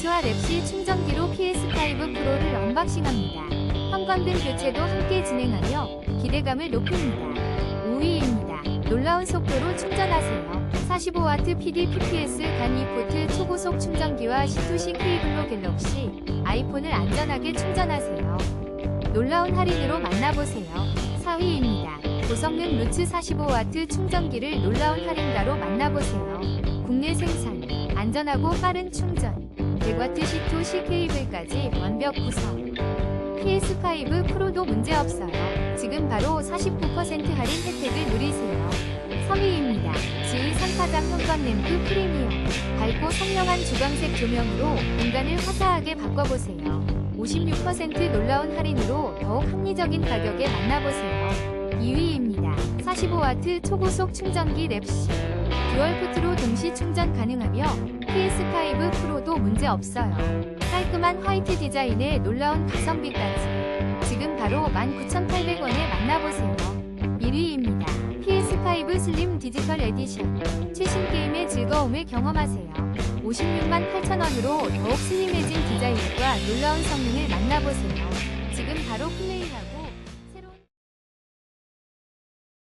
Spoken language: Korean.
노츠와 랩시 충전기로 PS5 프로를 언박싱합니다. 현관등 교체도 함께 진행하며 기대감을 높입니다. 5위입니다. 놀라운 속도로 충전하세요. 45W PD PPS 간 2포트 초고속 충전기와 C2C 케이블로 갤럭시 아이폰을 안전하게 충전하세요. 놀라운 할인으로 만나보세요. 4위입니다. 고성능 루츠 45W 충전기를 놀라운 할인가로 만나보세요. 국내 생산, 안전하고 빠른 충전, 100W C2C 케이블까지 완벽 구성. PS5 프로도 문제없어요. 지금 바로 49% 할인 혜택을 누리세요. 3위입니다. 지휘 3파장 현관 램프 프리미엄. 밝고 선명한 주광색 조명으로 공간을 화사하게 바꿔보세요. 56% 놀라운 할인으로 더욱 합리적인 가격에 만나보세요. 2위입니다. 45W 초고속 충전기 랩시. 듀얼포트로 동시 충전 가능하며 PS5 프로도 문제없어요. 깔끔한 화이트 디자인에 놀라운 가성비까지. 지금 바로 19,800원에 만나보세요. 1위입니다. PS5 슬림 디지털 에디션. 최신 게임의 즐거움을 경험하세요. 56만 8천원으로 더욱 슬림해진 디자인과 놀라운 성능을 만나보세요. 지금 바로 플레이하고